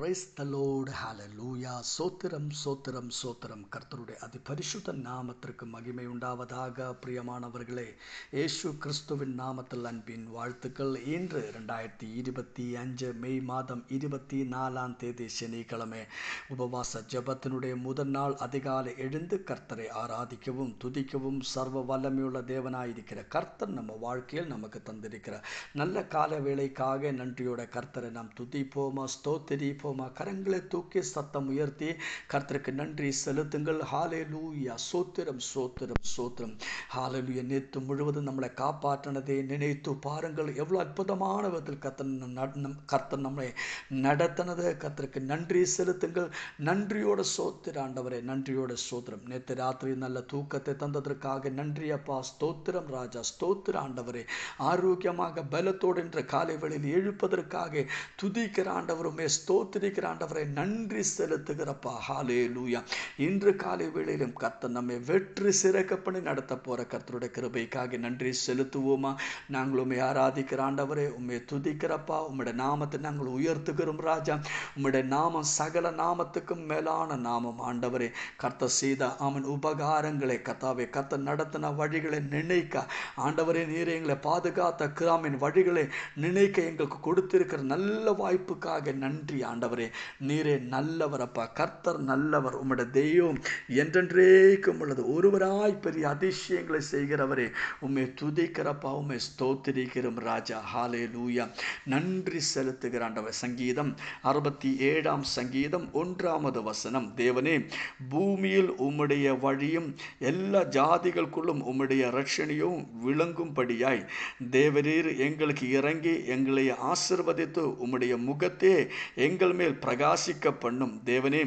Praise the load ஹalleluya சோத்திரம் சோத்திரம் சோத்திரம். கர்த்தருடைய அதி பரிசுத்த நாமத்திற்கு மகிமை உண்டாவதாக பிரியமானவர்களே. இயேசு கிறிஸ்துவின் நாமத்தில் அன்பின் வாழ்த்துக்கள். இன்று ரெண்டாயிரத்தி இருபத்தி அஞ்சு மே மாதம் இருபத்தி நாலாம் தேதி சனிக்கிழமை. உபவாச ஜபத்தினுடைய முதல் நாள் அதிகாலை எழுந்து கர்த்தரை ஆராதிக்கவும் துதிக்கவும் சர்வ வல்லமையுள்ள தேவனாயிருக்கிற கர்த்தர் நம்ம வாழ்க்கையில் நமக்கு தந்திருக்கிற நல்ல கால வேலைக்காக நன்றியோட கர்த்தரை நாம் துதிப்போமா ஸ்தோத்திரிப்போம்? கரங்களை தூக்கி சத்தம் உயர்த்தி கர்த்தருக்கு நன்றி செலுத்துங்கள். ஹாலே லூயா சோத்திரம் சோத்திரம் சோத்திரம். ஹாலலுயா நேற்று முழுவதும் நம்மளை காப்பாற்றினதை நினைத்து பாருங்கள். எவ்வளோ அற்புதமான விதத்தில் கர்த்தன் கர்த்தன் நம்மளை நடத்தினது. கர்த்தருக்கு நன்றி செலுத்துங்கள். நன்றியோட சோத்திர ஆண்டவரே நன்றியோட சோத்திரம். நேற்று ராத்திரி நல்ல தூக்கத்தை தந்ததற்காக நன்றி அப்பா. ஸ்தோத்திரம் ராஜா ஸ்தோத்திர ஆண்டவரே. ஆரோக்கியமாக பலத்தோடு என்ற காலை வேளையில் எழுப்பதற்காக துதிக்கிற ஆண்டவருமே ஸ்தோத்திரிக்கிற ஆண்டவரை நன்றி செலுத்துகிறப்பா. ஹாலே லூயா இன்று காலை வேளையிலும் கத்த நம்மை வெற்றி சிறக்கப்பணி நடத்த போற கர்த்தருடைய கிருபைக்காக நன்றி செலுத்துவோமா. நாங்கள் உண்மை ஆராதிக்கிற ஆண்டவரே உண்மை துதிக்கிறப்பா. உம்முடைய நாமத்தை நாங்கள் உயர்த்துகிறோம் ராஜா. உம்முடைய நாமம் சகல நாமத்துக்கும் மேலான நாமம் ஆண்டவரே. கர்த்த செய்த அவன் உபகாரங்களை கத்தாவே கத்த நடத்தின வழிகளை நினைக்க. ஆண்டவரே நீர் எங்களை பாதுகாத்த கிராமின் வழிகளை நினைக்க எங்களுக்கு கொடுத்திருக்கிற நல்ல வாய்ப்புக்காக நன்றி ஆண்டவர். ஆண்டவரே நீரே நல்லவரப்பா கர்த்தர் நல்லவர். உம்முடைய தெய்வம் என்றென்றேக்கும் உள்ளது. ஒருவராய் பெரிய அதிசயங்களை செய்கிறவரே உண்மை துதிக்கிறப்பா உண்மை ஸ்தோத்திரிக்கிறோம் ராஜா. ஹாலே லூயா நன்றி செலுத்துகிற ஆண்டவர். சங்கீதம் அறுபத்தி ஏழாம் சங்கீதம் ஒன்றாமது வசனம். தேவனே பூமியில் உம்முடைய வழியும் எல்லா ஜாதிகளுக்குள்ளும் உம்முடைய ரட்சணியும் விளங்கும்படியாய் தேவரீர் எங்களுக்கு இறங்கி எங்களை ஆசிர்வதித்து உம்முடைய முகத்தே எங்கள் மேல் பிரகாசிக்க பண்ணும் தேவனே.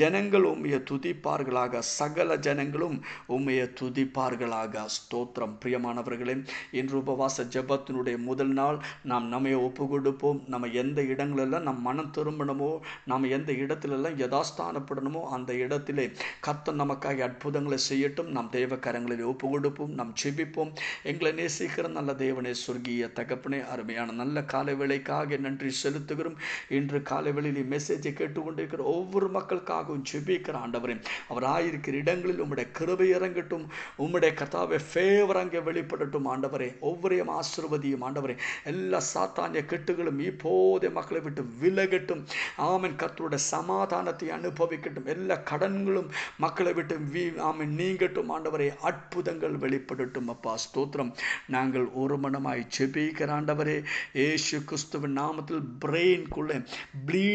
ஜனங்கள் உம்மைய துதிப்பார்களாக. சகல ஜனங்களும் உம்மைய துதிப்பார்களாக. ஸ்தோத்திரம். பிரியமானவர்களே இன்று உபவாச ஜெபத்தினுடைய முதல் நாள். நாம் நம்மைய ஒப்பு கொடுப்போம் நம்ம எந்த இடங்களெல்லாம் நம் மனம் திரும்பணுமோ நாம் எந்த இடத்திலெல்லாம் யதாஸ்தானப்படணுமோ அந்த இடத்திலே கத்த நமக்காக அற்புதங்களை செய்யட்டும். நாம் தெய்வ கரங்களில் ஒப்பு கொடுப்போம் நாம் செபிப்போம் எங்களை நேசிக்கிற நல்ல தேவனே சொர்க்கிய தகப்பனே அருமையான நல்ல காலை வேலைக்காக நன்றி செலுத்துகிறோம். இன்று காலை நீ மெசேஜை கேட்டுக்கொண்டிருக்கிற ஒவ்வொரு மக்களுக்காகவும் ஜெபிக்கிற ஆண்டவரே. அவர் ஆயிருக்கிற இடங்களில் உம்முடைய கிருபை இறங்கட்டும். உம்முடைய கதாவை ஃபேவர் அங்கே வெளிப்படட்டும் ஆண்டவரே. ஒவ்வொரையும் ஆசிர்வதியும் ஆண்டவரே. எல்லா சாத்தானிய கெட்டுகளும் இப்போதே மக்களை விட்டு விலகட்டும். ஆமன். கத்தருடைய சமாதானத்தை அனுபவிக்கட்டும். எல்லா கடன்களும் மக்களை விட்டு வீ ஆமன் நீங்கட்டும் ஆண்டவரே. அற்புதங்கள் வெளிப்படட்டும் அப்பா. ஸ்தோத்திரம். நாங்கள் ஒரு மனமாய் செபிக்கிற ஆண்டவரே. ஏசு கிறிஸ்துவின் நாமத்தில் பிரெயின்குள்ளே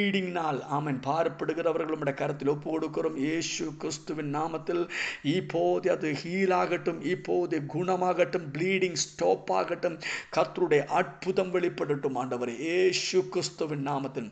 ப்ளீடிங்னால் ஆமன். பாரப்படுகிறவர்கள் பார்ப்படுகிறவர்களுடைய கருத்தில் ஒப்பு கொடுக்கிறோம். ஏசு கிறிஸ்துவின் நாமத்தில். இப்போது அது ஹீலாகட்டும் இப்போது குணமாகட்டும். ப்ளீடிங் ஸ்டாப் ஆகட்டும். கர்த்தருடைய அற்புதம் வெளிப்படட்டும். ஆண்டவர் ஏசு கிறிஸ்துவின் நாமத்தில்.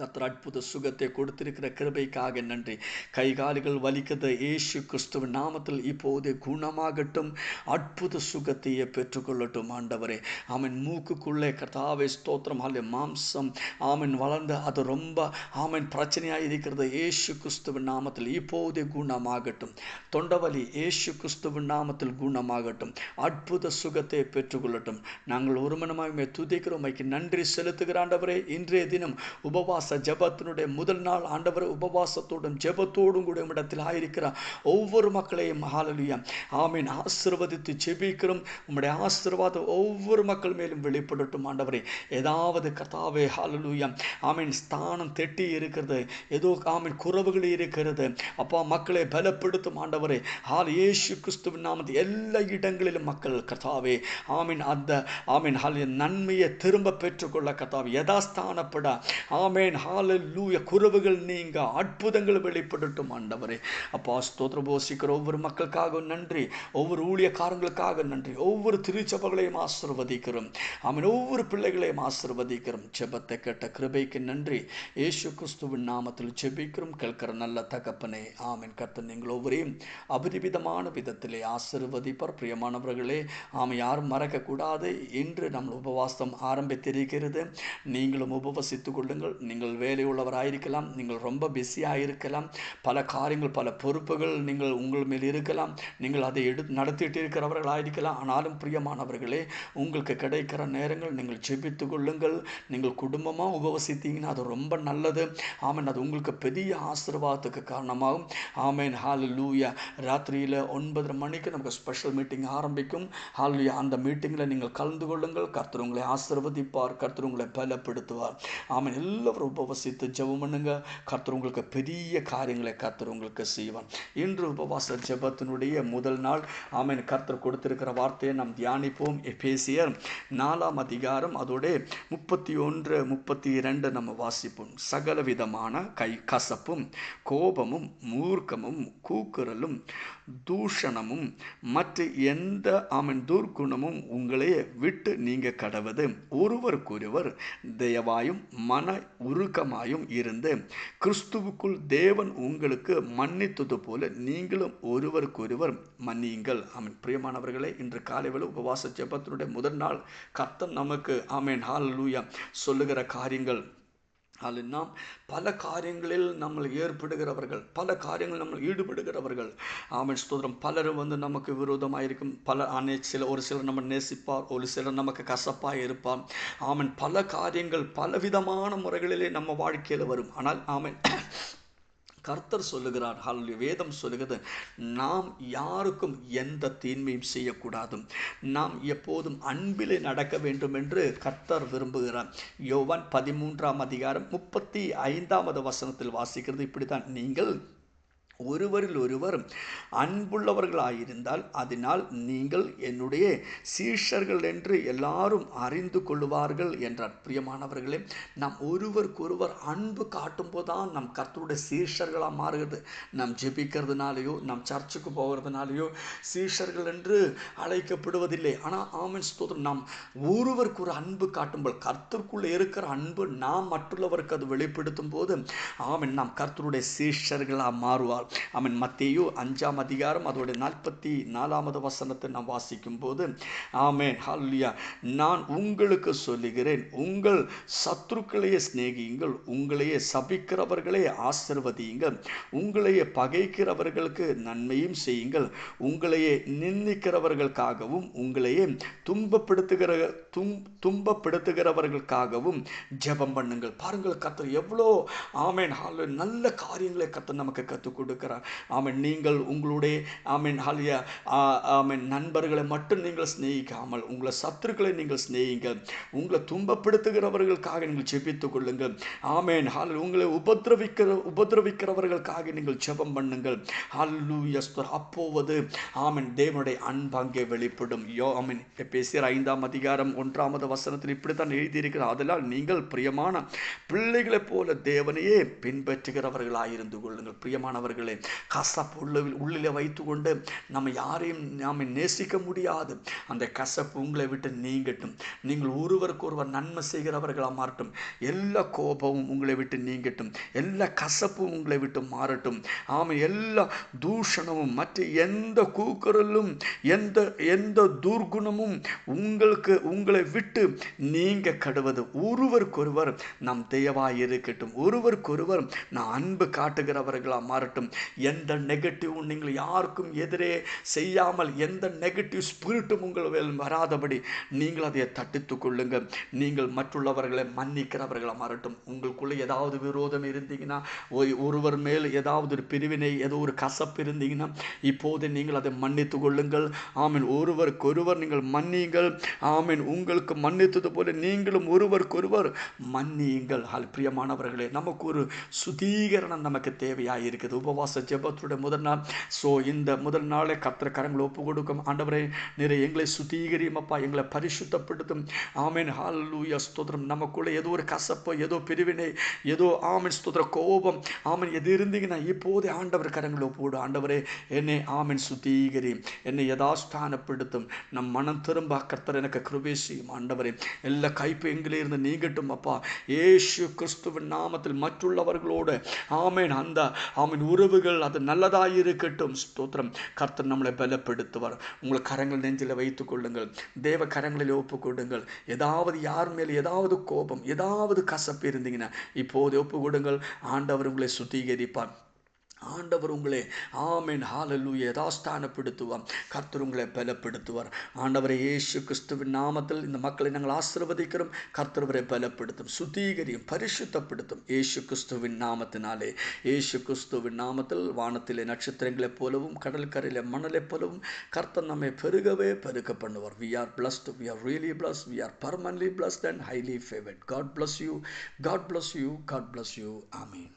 கத்தர் அற்புத சுகத்தை கொடுத்திருக்கிற கிருபைக்காக நன்றி. கை கால்கள் வலிக்கிறது ஏசு கிறிஸ்துவின் நாமத்தில் இப்போது குணமாகட்டும் அற்புத சுகத்தையே பெற்றுக்கொள்ளட்டும் ஆண்டவரே. அவன் மூக்குக்குள்ளே கர்த்தாவை ஸ்தோத்திரம். அல்ல மாம்சம். ஆமன். வளர்ந்து அது ரொம்ப ஆமன் பிரச்சனையாக இருக்கிறது ஏசு கிறிஸ்துவின் நாமத்தில் இப்போது குணமாகட்டும். தொண்டவலி ஏசு கிறிஸ்துவின் நாமத்தில் குணமாகட்டும். அற்புத சுகத்தை பெற்றுக்கொள்ளட்டும். நாங்கள் ஒரு மனமாக துதிக்கிறோம். நன்றி செலுத்துகிற ஆண்டவரே இன்றைய தினம் உபவாச உபவாச ஜபத்தினுடைய முதல் நாள் ஆண்டவர் உபவாசத்தோடும் ஜபத்தோடும் கூட இடத்தில் ஆயிருக்கிறார். ஒவ்வொரு மக்களையும் மகாலலியா ஆமீன். ஆசிர்வதித்து ஜெபிக்கிறோம். உம்முடைய ஆசிர்வாதம் ஒவ்வொரு மக்கள் மேலும் வெளிப்படட்டும் ஆண்டவரே. ஏதாவது கதாவே ஹாலலுயா ஆமீன் ஸ்தானம் தெட்டி இருக்கிறது. ஏதோ ஆமீன் குறவுகள் இருக்கிறது. அப்பா மக்களை பலப்படுத்தும் ஆண்டவரே. ஹால் ஏசு கிறிஸ்துவின் நாமத்து எல்லா இடங்களிலும் மக்கள் கதாவே ஆமீன் அந்த ஆமீன் ஹால் நன்மையை திரும்ப பெற்றுக்கொள்ள கதாவே யதாஸ்தானப்பட. ஆமீன். ஆமேன். ஹாலூய குறவுகள் நீங்க அற்புதங்கள் வெளிப்படட்டும் ஆண்டவரே. அப்பா ஸ்தோத்திர போசிக்கிற ஒவ்வொரு மக்களுக்காக நன்றி. ஒவ்வொரு ஊழியக்காரங்களுக்காக நன்றி. ஒவ்வொரு திருச்சபைகளையும் ஆசிர்வதிக்கிறோம். ஆமீன். ஒவ்வொரு பிள்ளைகளையும் ஆசிர்வதிக்கிறோம். ஜெபத்தை கேட்ட கிருபைக்கு நன்றி. ஏசு கிறிஸ்துவின் நாமத்தில் ஜெபிக்கிறோம். கேட்கிற நல்ல தகப்பனே. ஆமீன். கர்த்தன் நீங்கள் ஒவ்வொரையும் அபரிவிதமான விதத்திலே ஆசிர்வதிப்பார். பிரியமானவர்களே ஆமை யாரும் மறக்கக்கூடாது. இன்று நம்ம உபவாசம் ஆரம்பித்திருக்கிறது. நீங்களும் உபவசித்துக் கொள்ளுங்கள். நீங்கள் நீங்கள் வேலையுள்ளவராயிருக்கலாம் நீங்கள் ரொம்ப பிஸியாக இருக்கலாம் பல காரியங்கள் பல பொறுப்புகள் நீங்கள் உங்கள் மேல் இருக்கலாம் நீங்கள் அதை எடுத்து நடத்திட்டு இருக்கிறவர்களாயிருக்கலாம் ஆனாலும் பிரியமானவர்களே உங்களுக்கு கிடைக்கிற நேரங்கள் நீங்கள் ஜெபித்து கொள்ளுங்கள். நீங்கள் குடும்பமாக உபவசித்தீங்கன்னா அது ரொம்ப நல்லது. ஆமன். அது உங்களுக்கு பெரிய ஆசீர்வாதத்துக்கு காரணமாகும். ஆமேன். ஹால் லூயா ராத்திரியில் ஒன்பதரை மணிக்கு நமக்கு ஸ்பெஷல் மீட்டிங் ஆரம்பிக்கும். ஹால் அந்த மீட்டிங்கில் நீங்கள் கலந்து கொள்ளுங்கள். கர்த்தர் உங்களை ஆசிர்வதிப்பார். கர்த்தர் உங்களை பலப்படுத்துவார். ஆமன். எல்லாரும் உபவசித்து ஜெபம் பண்ணுங்க. கர்த்தர் உங்களுக்கு பெரிய காரியங்களை கர்த்தர் உங்களுக்கு செய்வான் இன்று உபவாச ஜெபத்தினுடைய முதல் நாள். ஆமீன். கர்த்தர் கொடுத்திருக்கிற வார்த்தையை நாம் தியானிப்போம். எபேசியர் நாலாம் அதிகாரம் அதோட முப்பத்தி ஒன்று முப்பத்தி இரண்டு நம்ம வாசிப்போம். சகல விதமான கை கசப்பும் கோபமும் மூர்க்கமும் கூக்குரலும் தூஷணமும் மற்ற எந்த ஆமன் துர்க்குணமும் உங்களையே விட்டு நீங்க கடவது. ஒருவருக்கொருவர் தயவாயும் மன உரு உருக்கமாயும் இருந்து கிறிஸ்துவுக்குள் தேவன் உங்களுக்கு மன்னித்தது போல நீங்களும் ஒருவருக்கொருவர் மன்னியுங்கள். ஆமீன். பிரியமானவர்களே இன்று காலை வேளை உபவாச ஜெபத்தினுடைய முதல் நாள் கர்த்தன் நமக்கு ஆமேன் ஹால் லூயா சொல்லுகிற காரியங்கள். அதில் நாம் பல காரியங்களில் நம்ம ஏற்படுகிறவர்கள் பல காரியங்கள் நம்ம ஈடுபடுகிறவர்கள். ஆமன். ஸ்தோத்திரம். பலரும் வந்து நமக்கு விரோதமாக இருக்கும் பல அனை சில ஒரு சிலர் நம்ம நேசிப்பார் ஒரு சிலர் நமக்கு கசப்பாக இருப்பார். ஆமன். பல காரியங்கள் பலவிதமான முறைகளிலே நம்ம வாழ்க்கையில் வரும். ஆனால் ஆமன் கர்த்தர் சொல்லுகிறார் ஹல் வேதம் சொல்லுகிறது நாம் யாருக்கும் எந்த தீன்மையும் செய்யக்கூடாது. நாம் எப்போதும் அன்பிலே நடக்க வேண்டும் என்று கர்த்தர் விரும்புகிறார். யோவான் பதிமூன்றாம் அதிகாரம் முப்பத்தி ஐந்தாவது வசனத்தில் வாசிக்கிறது இப்படித்தான் நீங்கள் ஒருவரில் ஒருவர் அன்புள்ளவர்களாயிருந்தால் அதனால் நீங்கள் என்னுடைய சீஷர்கள் என்று எல்லாரும் அறிந்து கொள்வார்கள் என்றார். பிரியமானவர்களே நாம் ஒருவருக்கொருவர் அன்பு காட்டும்போது தான் நம் கர்த்தருடைய சீஷர்களாக மாறுகிறது. நாம் ஜெபிக்கிறதுனாலையோ நாம் சர்ச்சுக்கு போகிறதுனாலையோ சீஷர்கள் என்று அழைக்கப்படுவதில்லை. ஆனால் ஆமன் ஸ்தோத்திரம். நாம் ஒருவருக்கு ஒரு அன்பு காட்டும்போது கர்த்தருக்குள்ளே இருக்கிற அன்பு நாம் மற்றவருக்கு அது வெளிப்படுத்தும் போது ஆமன் நாம் கர்த்தருடைய சீஷர்களாக மாறுவார். அவன் மத்தியோ அஞ்சாம் அதிகாரம் அதோடைய நாற்பத்தி நாலாவது வசனத்தை நாம் வாசிக்கும் போது ஆமேன். ஹல்லியா நான் உங்களுக்கு சொல்லுகிறேன் உங்கள் சத்ருக்களையே சிநேகியுங்கள் உங்களையே சபிக்கிறவர்களே ஆசிர்வதியுங்கள் உங்களையே பகைக்கிறவர்களுக்கு நன்மையும் செய்யுங்கள் உங்களையே நிந்திக்கிறவர்களுக்காகவும் உங்களையே துன்பப்படுத்துகிற தும் துன்பப்படுத்துகிறவர்களுக்காகவும் ஜெபம் பண்ணுங்கள். பாருங்கள் கத்தர் எவ்வளோ ஆமேன். ஹால் நல்ல காரியங்களை கத்தர் நமக்கு கற்றுக் கொடுக்கிறார். ஆமேன். நீங்கள் உங்களுடைய ஆமீன் ஹாலியா ஆமீன். நண்பர்களை மட்டும் நீங்கள் சிநேகிக்காமல் உங்களை சத்துருக்களை நீங்கள் சிநேகிங்கள் உங்களை துன்பப்படுத்துகிறவர்களுக்காக நீங்கள் ஜெபித்துக் கொள்ளுங்கள். ஆமேன். ஹால் உங்களை உபதிரவிக்கிற உபதிரவிக்கிறவர்களுக்காக நீங்கள் ஜெபம் பண்ணுங்கள். ஹல்லூயஸ்தர் அப்போவது ஆமீன் தேவனுடைய அன்பங்கே வெளிப்படும். யோ ஆமீன். பேசுகிற ஐந்தாம் அதிகாரம் ஒன்றாவது வசனத்தில் இப்படித்தான் எழுதியிருக்கிறார். அதனால் நீங்கள் பிரியமான பிள்ளைகளைப் போல தேவனையே பின்பற்றுகிறவர்களாக இருந்து கொள்ளுங்கள். பிரியமானவர்கள் கசப்பு உள்ள உள்ளிலே வைத்துக்கொண்டு நம்ம யாரையும் நாம் நேசிக்க முடியாது. அந்த கசப்பு உங்களை விட்டு நீங்கட்டும். நீங்கள் ஒருவருக்கு ஒருவர் நன்மை செய்கிறவர்களாக மாறட்டும். எல்லா கோபமும் உங்களை விட்டு நீங்கட்டும். எல்லா கசப்பும் உங்களை விட்டு மாறட்டும். ஆமாம் எல்லா தூஷணமும் மற்ற எந்த கூக்குரலும் எந்த எந்த துர்குணமும் உங்களுக்கு உங்களை விட்டு நீங்க கடுவது. ஒருவருக்கொருவர் நாம் தெய்வா இருக்கட்டும். ஒருவருக்கொருவர் நான் அன்பு காட்டுகிறவர்களாக மாறட்டும். எந்த நெகட்டிவ் நீங்கள் யாருக்கும் எதிரே செய்யாமல் எந்த நெகட்டிவ் ஸ்பிரிட்டும் உங்கள் வராதபடி நீங்கள் அதை தட்டித்து கொள்ளுங்க நீங்கள் மற்றுள்ளவர்களை மன்னிக்கிறவர்களாக மாறட்டும். உங்களுக்குள்ளே ஏதாவது விரோதம் இருந்தீங்கன்னா ஒருவர் மேல் ஏதாவது ஒரு பிரிவினை ஏதோ ஒரு கசப்பு இருந்தீங்கன்னா இப்போது நீங்கள் அதை மன்னித்து கொள்ளுங்கள். ஆமீன். ஒருவருக்கொருவர் நீங்கள் மன்னியுங்கள். ஆமீன். உங்களுக்கு மன்னித்தது போல நீங்களும் ஒருவருக்கொருவர் மன்னியுங்கள். ஹல் பிரியமானவர்களே நமக்கு ஒரு சுதீகரணம் நமக்கு தேவையாக இருக்குது உபவாச ஜபத்துடைய முதல் நாள். ஸோ இந்த முதல் நாளை கத்திர கரங்களை ஒப்பு கொடுக்கும் ஆண்டவரே நிறைய எங்களை சுதீகரியும் அப்பா. எங்களை பரிசுத்தப்படுத்தும். ஆமீன். ஹalleluya ஸ்தோத்திரம். நமக்குள்ளே ஏதோ ஒரு கசப்பு ஏதோ பிரிவினை ஏதோ ஆமீன். ஸ்தோத்திர கோபம். ஆமீன். எது இருந்தீங்கன்னா இப்போதே ஆண்டவர் கரங்களை ஒப்புவிடு ஆண்டவரே என்னை ஆமீன் சுத்திகரி. என்னை யதாஸ்தானப்படுத்தும். நம் மனம் திரும்ப கர்த்தர் எனக்கு கிருபை செய்யும். ஆண்டவரே எல்லா கைப்பு எங்களே இருந்து நீங்கட்டும் அப்பா. ஏசு கிறிஸ்துவின் நாமத்தில் மற்றுள்ளவர்களோடு. ஆமீன். அந்த ஆமீன் உறவு முடிவுகள் அது நல்லதாயிருக்கட்டும். ஸ்தோத்திரம். கர்த்தர் நம்மளை பலப்படுத்துவார். உங்கள் கரங்கள் நெஞ்சில் வைத்துக் கொள்ளுங்கள். தேவ கரங்களில் ஒப்பு கொடுங்கள் ஏதாவது யார் மேல் ஏதாவது கோபம் ஏதாவது கசப்பு இருந்தீங்கன்னா இப்போது ஒப்பு கொடுங்கள் ஆண்டவர் உங்களை சுத்திகரிப்பார். ஆண்டவர் உங்களை ஆமேன் ஹாலல்லூய யதாஸ்தானப்படுத்துவார் கர்த்தர் உங்களை பலப்படுத்துவார். ஆண்டவரை இயேசு கிறிஸ்துவின் நாமத்தில் இந்த மக்களை நாங்கள் ஆசீர்வதிக்கிறோம். கர்த்தரவரை பலப்படுத்தும் சுத்திகரியும் பரிசுத்தப்படுத்தும் இயேசு கிறிஸ்துவின் நாமத்தினாலே. இயேசு கிறிஸ்துவின் நாமத்தில் வானத்திலே நட்சத்திரங்களைப் போலவும் கடற்கரையிலே மணலைப் போலவும் கர்த்தர் நம்மை பெருகவே பெருக பண்ணுவார். We are blessed we are really bless we are permanently blessed and highly favoured God bless you God bless you God bless you ஆமீன்